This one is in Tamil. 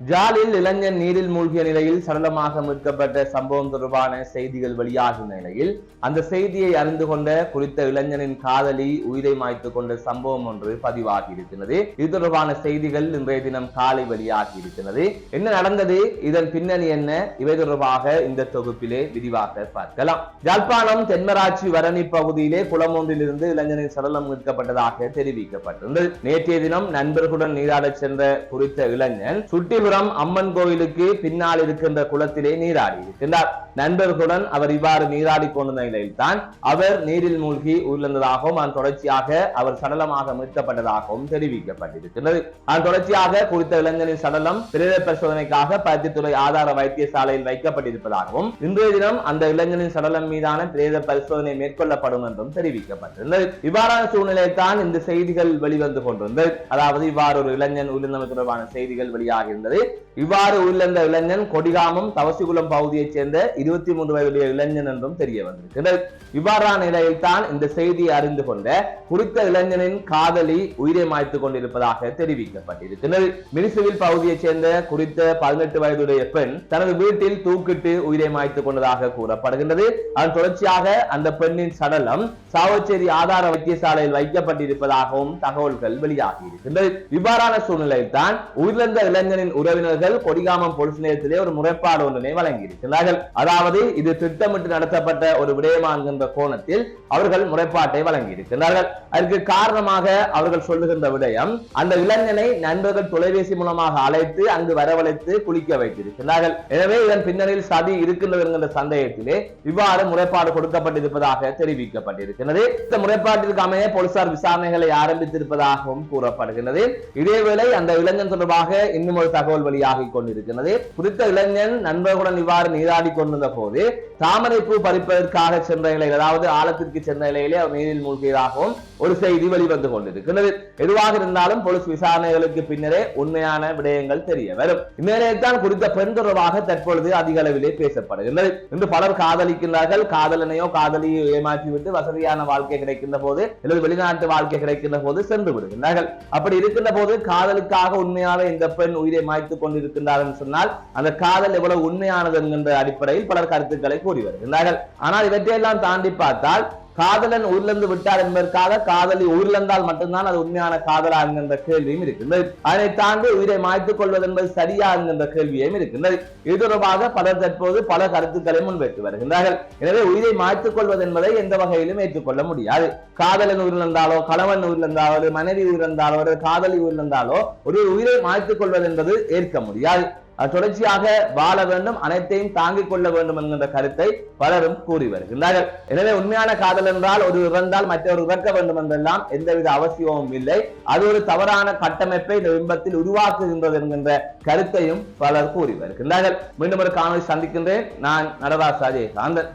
ஜாலில் இளைஞன் நீரில் மூழ்கிய நிலையில் சடலமாக மீட்கப்பட்ட சம்பவம் தொடர்பான செய்திகள் வெளியாகின நிலையில் அந்த செய்தியை அறிந்து கொண்ட குறித்த இளைஞனின் காதலி உயிரை மாய்த்து கொண்ட சம்பவம் ஒன்று பதிவாகி இருக்கிறது இது தொடர்பான செய்திகள் இன்றைய தினம் காலை வெளியாகி இருக்கிறது என்ன நடந்தது? இதன் பின்னணி என்ன? இவை தொடர்பாக இந்த தொகுப்பிலே விரிவாக பார்க்கலாம். ஜாழ்ப்பாணம் தென்மராட்சி வரணி பகுதியிலே குளம் ஒன்றிலிருந்து இளைஞனின் சடலம் மீட்கப்பட்டதாக தெரிவிக்கப்பட்டிருந்தது. நேற்றைய தினம் நண்பர்களுடன் நீராடச் சென்ற குறித்த இளைஞன் சுட்டிபுரம் அம்மன் கோயிலுக்கு பின்னால் இருக்கின்ற குளத்திலே நீராடி இருக்கின்றார். நண்பர்களுடன் அவர் இவ்வாறு நீராடி கொண்டிருந்த நிலையில்தான் அவர் நீரில் மூழ்கி உயிரிழந்ததாகவும் அதன் தொடர்ச்சியாக அவர் சடலமாக மீட்கப்பட்டதாகவும் தெரிவிக்கப்பட்டிருக்கிறது அதன் தொடர்ச்சியாக குறித்த இளைஞனின் சடலம் பிரேத பரிசோதனைக்காக பருத்தித்துறை ஆதார வைத்தியசாலையில் வைக்கப்பட்டிருப்பதாகவும் இன்றைய தினம் அந்த இளைஞனின் சடலம் மீதான பிரேத பரிசோதனை மேற்கொள்ளப்படும் என்றும் தெரிவிக்கப்பட்டிருந்தது. இவ்வாறான சூழ்நிலையில் தான் இந்த செய்திகள் வெளிவந்து கொண்டிருந்தது. அதாவது இவ்வாறு ஒரு இளைஞன் உயிரிழந்தமை தொடர்பான செய்திகள் வெளியாகியிருந்தது இவ்வாறு உயிரிழந்த இளைஞன் கொடிகாமம் தவசிகுளம் பகுதியைச் சேர்ந்த இருபத்தி மூன்று வயதுடைய இளைஞன் என்றும் தெரிய வந்திருக்கிறது. இவ்வாறான நிலையில் தான் இந்த செய்தியை அறிந்து கொண்ட குறித்த இளைஞனின் காதலி உயிரை மாய்த்துக் கொண்டிருப்பதாக தெரிவிக்கப்பட்டிருக்கிறது. மினிசுவில் பகுதியைச் சேர்ந்த குறித்த பதினெட்டு வயதுடைய பெண் தனது வீட்டில் தூக்கிட்டு உயிரை மாய்த்துக் கொண்டதாக கூறப்படுகின்றது. அதன் தொடர்ச்சியாக அந்த பெண்ணின் சடலம் சாவச்சேரி ஆதார வைத்தியசாலையில் வைக்கப்பட்டிருப்பதாகவும் தகவல்கள் வெளியாகி இருக்கின்றது இவ்வாறான சூழ்நிலையில் தான் உயிரிழந்த இளைஞனின் உறவினர்கள் கொடிகாமம் போலீஸ் நிலையத்திலே ஒரு முறைப்பாடு ஒன்றினை வழங்கியிருக்கிறார்கள் அதாவது இது திட்டமிட்டு நடத்தப்பட்ட ஒரு விடயமா என்கின்ற கோணத்தில் அவர்கள் முறைப்பாட்டை வழங்கியிருக்கிறார்கள் அதற்கு காரணமாக அவர்கள் சொல்லுகின்ற விடயம் அந்த இளைஞனை நண்பர்கள் தொலைபேசி மூலமாக அழைத்து அங்கு வரவழைத்து குளிக்க வைத்திருக்கிறார்கள் எனவே இதன் பின்னணியில் சதி இருக்கின்றது என்கின்ற சந்தேகத்திலே இவ்வாறு முறைப்பாடு கொடுக்கப்பட்டிருப்பதாக தெரிவிக்கப்பட்டிருக்கிறது இந்த முறைப்பாட்டிற்கு அமைய போலீசார் விசாரணைகளை ஆரம்பித்திருப்பதாகவும் கூறப்படுகிறது இதேவேளை அந்த இளைஞன் தொடர்பாக இன்னும் ஒரு தகவல் வெளியாகி கொண்டிருக்கிறது. குறித்த இளைஞன் நண்பர்களுடன் இவ்வாறு நீராடி கொண்டிருந்த போது தாமரைப்பூ பறிப்பதற்காக சென்ற நிலையில் அதாவது ஆழத்திற்கு சென்ற நிலையிலே அவர் நீரில் மூழ்கியதாகவும் ஒரு செய்தி வெளிவந்து கொண்டிருக்கிறது. எதுவாக இருந்தாலும் போலீஸ் விசாரணைகளுக்கு பின்னரே உண்மையான விடயங்கள் தெரிய வரும். இந்நிலையில்தான் குறித்த பெண் தொடர்பாக தற்பொழுது அதிக அளவிலே பேசப்படுகின்றது. இன்று பலர் காதலிக்கின்றார்கள். காதலனையோ காதலியோ ஏமாற்றிவிட்டு வசதியான வாழ்க்கை கிடைக்கின்ற போது அல்லது வெளிநாட்டு வாழ்க்கை கிடைக்கின்ற போது சென்று விடுகின்றார்கள். அப்படி இருக்கின்ற போது காதலுக்காக உண்மையாக இந்த பெண் உயிரை மாய்த்துக் கொண்டிருக்கின்றார் என்று சொன்னால் அந்த காதல் எவ்வளவு உண்மையானது என்கின்ற அடிப்படையில் பலர் கருத்துக்களை கூறி வருகின்றார்கள். ஆனால் இவற்றையெல்லாம் தாண்டி பார்த்தால் காதலன் உயிரிழந்து விட்டார் என்பதற்காக காதலி உயிரிழந்தால் மட்டும்தான் அது உண்மையான காதலா என்கின்ற கேள்வியும் இருக்கின்றது. அதனை தாண்டி உயிரை மாய்த்துக் கொள்வது என்பது சரியா என்கின்ற கேள்வியும் இருக்கின்றது. இது தொடர்பாக பலர் தற்போது பல கருத்துக்களை முன்வைத்து வருகின்றார்கள். எனவே உயிரை மாய்த்துக் கொள்வது என்பதை எந்த வகையிலும் ஏற்றுக்கொள்ள முடியாது. காதலன் உயிரிழந்தாலோ கணவன் உயிரிழந்தாலோ ஒரு மனைவி உயிரிழந்தாலோ ஒரு காதலி உயிரிழந்தாலோ ஒரு உயிரை மாய்த்துக் கொள்வது என்பது ஏற்க முடியாது. தொடர்ச்சியாக வாழ வேண்டும் அனைத்தையும் தாங்கிக் கொள்ள வேண்டும் என்கின்ற கருத்தை பலரும் கூறி வருகின்றார்கள். எனவே உண்மையான காதல் என்றால் ஒரு இறந்தால் மற்றவர் இறக்க வேண்டும் என்றெல்லாம் எந்தவித அவசியமும் இல்லை. அது ஒரு தவறான கட்டமைப்பை இந்த பிம்பத்தில் உருவாக்குகின்றது என்கின்ற கருத்தையும் பலர் கூறி வருகின்றார்கள். மீண்டும் ஒரு காணொலி சந்திக்கின்றேன். நான் நடராசாஜே அஜய் காந்தன்